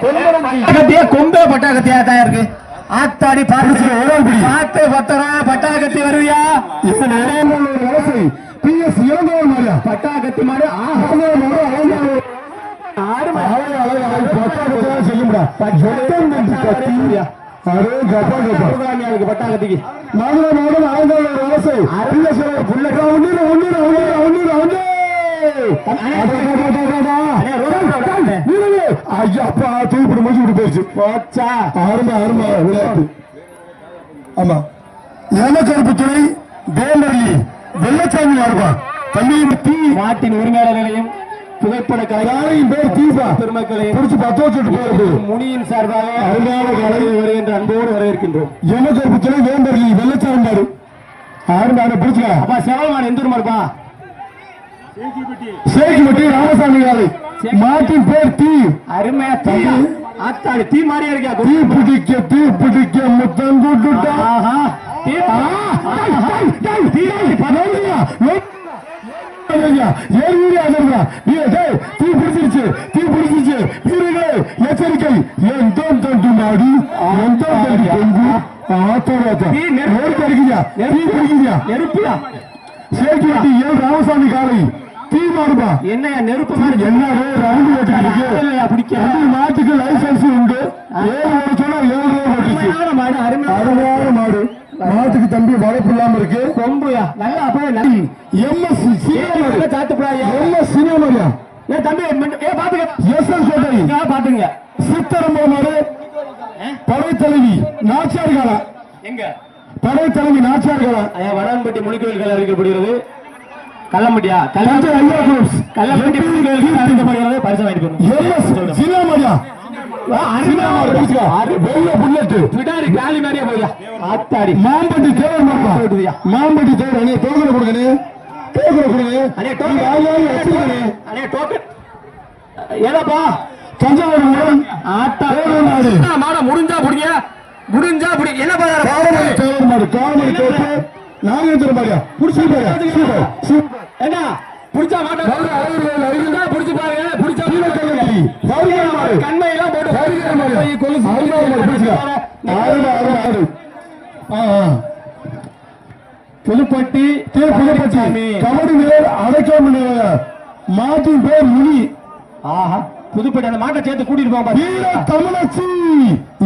கொம்பே பட்டாக்கத்தியா தான் இருக்கு. ஆத்தாடி பார்த்து பார்த்து பத்தரா பட்டாக்கத்தி வருவியா? பி எஸ் இளங்கோவன் மாதிரியா பட்டாக்கத்தி மாதிரி ஆஹா ஆறுமை. சிவகாமியாளுக்கு பட்டாக்கத்திக்கு அண்ணே, ரோடு போடாதே. போச்சா? துறை வேண்டர்லி வெள்ளச்சாமி யாருப்பா? தம்பி தீ. மாட்டின் உரிமையாளர்களையும் புகைப்பட யாரையும் பேர் தீபா? பெருமக்களையும் பிடிச்சு பத்து வச்சுட்டு போறது முனியின் சார்பாக அருமையான கலையில் வருகின்ற அன்போடு வரவேற்கின்றோம். எமக்கருப்பு துறை வேண்டர்லி வெள்ளச்சாமி பாரு ஆறு பிடிச்சுக்க. அப்பா செவல்மான் எந்த ஊருமாருப்பா சேக்கிப்பட்டி. ராமசாமி காலை மாட்டின் பேர் தீ. அருமையா தீ. ஆத்தாடி தீ மாதிரியா இருக்கா தீ பிடிக்க தீ பிடிக்க முத்தம் கூட்டுட்டா எச்சரிக்கை என் தோன் தண்டு மாடி என் தோன் தண்டு கொங்கு. ஆத்தோராத்தா தீ நெருப்பு. நெருப்பு அடிக்குதா தீ பிடிக்குதா நெருப்புடா. சேக்கிப்பட்டி ஏன் ராமசாமி காலை. தீ மாடுபா என்னையா நெருப்பு மாதிரி என்னவே ரவுண்டு இல்லையா பிடிக்க மாட்டுக்கு லைசன்ஸ் உண்டு. ஏழு ஒரு சொன்னா ஏழு ரூபா மாடு அருமையான மாடு. மாட்டுக்கு தம்பி வளர்ப்பு இல்லாம இருக்கு. கொம்புயா. நல்லா அப்படியே நடி எம்எஸ் சினிமா. சாத்துப்படாயா எம்எஸ் சினிமாரியா ஏ தம்பி ஏ பாத்துக்க. எஸ் எல் கோட்டை. பாத்துங்க சித்தரம்ப மாடு. படைத்தலைவி நாச்சியார் காலா எங்க? படைத்தலைவி நாச்சியார் காலா ஐயா வடான்பட்டி முனிக்கோயில் அறிவிக்கப்படுகிறது கள்ளம்பட்டியா தஞ்சை ஐயா குரூப்ஸ் கள்ளம்பட்டி முனிக்கோயில் அறிவிக்கப்படுகிறது பரிசு வாங்கிட்டு போயா ஆத்தாடி. மாம்பட்டி தேவர் அண்ணே டோக்கனை கொடுங்கண்ணே. டோக்கனை டோக்கன் ஏதாப்பா தஞ்சாவூர் ஆத்தா. தேவர் நாடு மாட முடிஞ்சா புடிங்க. முடிஞ்சா புடி என்ன பாரு தேவர் மாடு தோப்பு நாகேந்திர மாடியா புடிச்சு பாரு சூப்பர். சூப்பர். என்ன புடிச்சா மாட்டா புடிச்சா புடிச்சு பாருங்க. புடிச்சா மாடு. கண்மை எல்லாம் போட்டு வருகிற மாடு. வருகிற மாடு. பிடிச்சுக்க. ஆறு ஆறு ஆறு புதுப்பட்டி தேர் புதுப்பட்டி. கபடி மேல் அடைக்காம மாட்டின் பேர் முனி. ஆஹா. புதுப்பட்டி அந்த மாட்டை சேர்த்து கூட்டிட்டு போங்க. வீர தமிழச்சி.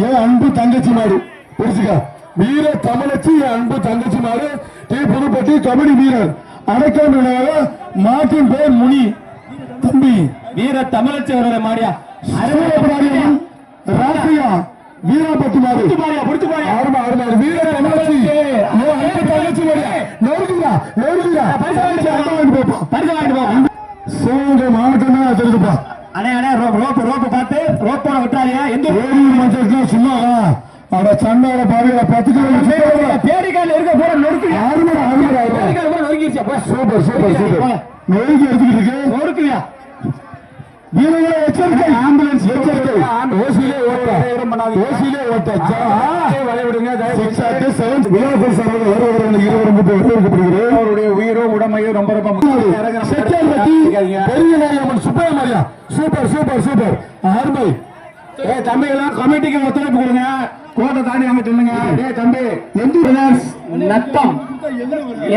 என் அன்பு தங்கச்சி மாடு. புரிச்சுக்க வீர தமிழச்சி என் அன்பு தங்கச்சி மாடு. டி புதுப்பட்டி கபடி வீரர். அடைக்காம மாட்டின் பேர் முனி. தம்பி. வீர தமிழச்சி அவரோட மாடியா சூரபுராரியம் ராசியா வீராபத்து மாடு புடிச்சு பாரியா ஆறுமா ஆறுமா வீர தமிழச்சி. என் அன்பு தங்கச்சி மாடு நெருங்குதா நெருங்குதா பரிசு வாங்கிட்டு போ. போப்பா பரிசு வாங்கிட்டு போங்க சிவகங்கை மாவட்டம் தான் தெரிஞ்சுப்பா. அண்ணே அண்ணே ரோப் ரோப்பு ரோப்பு பார்த்து ரோப்போட விட்டுறாதீங்க. எந்த மஞ்சள் சும்மா அட சண்டாட பாவிகள பத்து கிலோ பேரிக்கால இருக்க போற நொறுக்கு ஆறுமடா ஆறுமடா பேரிக்கால கூட நொறுக்கிடுச்சா போ சூப்பர் சூப்பர் சூப்பர் நெருங்கி எடுத்துக்கிட்டு இருக்கு நொறுக்குவியா வீரர்களை எச்சரிக்கை ஆம்புலன்ஸ் எச்சரிக்கை ஓசிலே ஓட்ட ஓசிலே ஓட்ட சிக்ஸ் ஆட்டு செவன் விழாக்கள் சார்பாக வருவதற்கு இருவரும் வரவேற்கப்படுகிறது அவருடைய உயிரும் உடமையும் ரொம்ப ரொம்ப பெரிய நாயம்மன் சுப்பையமாரியா சூப்பர் சூப்பர் சூப்பர் அருமை ஏ தம்பி எல்லாம் கமிட்டிக்கு ஒத்துழைப்பு கொடுங்க. கோட்டை தாண்டி அங்க சொல்லுங்க ஏ தம்பி எந்த brothers Natham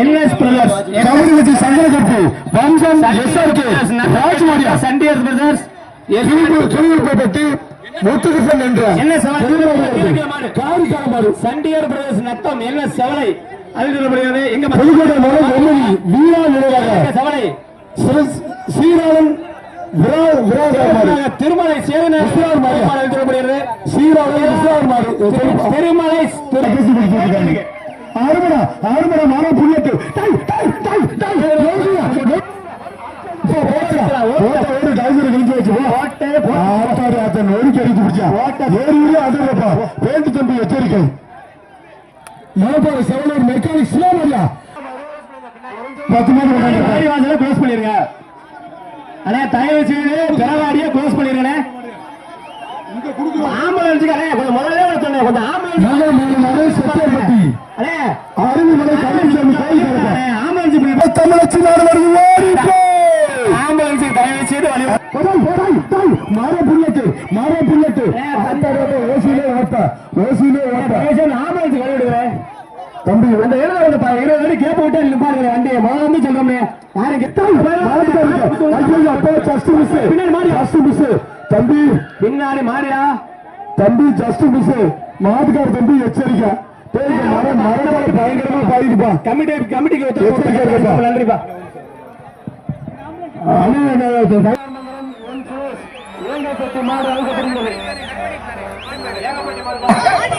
NS brothers kabaddi வச்சு சங்கர கப்பு வம்சம் எஸ்ஆர்கே ராஜ்மாரியா சண்டியர்ஸ் பிரதர்ஸ் திருவிழப்பட்டி முத்துகிருஷ்ணன் என்ற என்ன செவலை? காரிக்காரமாறு. சண்டியர் பிரதர்ஸ் நத்தம் என்ன செவலை. அறிவிக்கப்படுகிறது எங்க புதுக்கோட்டை மாவட்டம் எம்எல்ஏ வீரா நினைவாக செவலை? சீராளன் திருமலை மாரியா. திருமலை ஆறுமடா ஆறுமடா மாணவ புள்ளட்டு டை டை டை டை ஓடுயா போ போடா ஓட்ட ஓடு டைசர் கழிச்சு வச்சு போ. ஆத்தாடி அத்தன் நொறுக்கி அடிச்சு பிடிச்சா ஏறி ஊரே அதிரப்பா பேண்டு தம்பி எச்சரிக்கை. மனப்பாறை செவலூர் மெக்கானிக் சிலாமரியா பத்து மாதம் கொண்டாங்க வாசல க்ளோஸ் பண்ணிருங்க. அண்ணே தயவு செய்து பெறவாடிய க்ளோஸ் பண்ணிருங்க ஆம்புலன்ஸுக்கு அண்ணே கொஞ்சம் முதல்ல சொன்னேன் கொஞ்சம் ஆம்புலன்ஸ் செட்டியப்பட்டி அண்ணே. கோயில் அண்ணே, ஆம்புலன்ஸ் தமிழச்சி நாடு போ. ஆம்புலன்ஸுக்கு தயவு செய்து வழி மாற புல்லட்டு மாற புல்லட்டு. ஓசியிலே ஓட்ட ஓசியிலே ஓட்ட. ஆம்புலன்ஸ் கழுவிடுவேன் தம்பி அந்த எழுத வந்து இருபது அடி கேப் விட்டு நிப்பாருங்க வண்டியை முதல்ல வந்து சொல்றோமே யாருக்கு ஜஸ்ட் மிஸ் பின்னாடி மாறி. ஜஸ்ட் மிஸ் தம்பி பின்னாடி மாறியா தம்பி ஜஸ்ட் மிஸ் மாட்டுக்கார தம்பி எச்சரிக்கை பயங்கரமா பாதிக்குப்பா கமிட்டி கமிட்டிக்கு நன்றிப்பா மாடு அழுகப்படுகிறது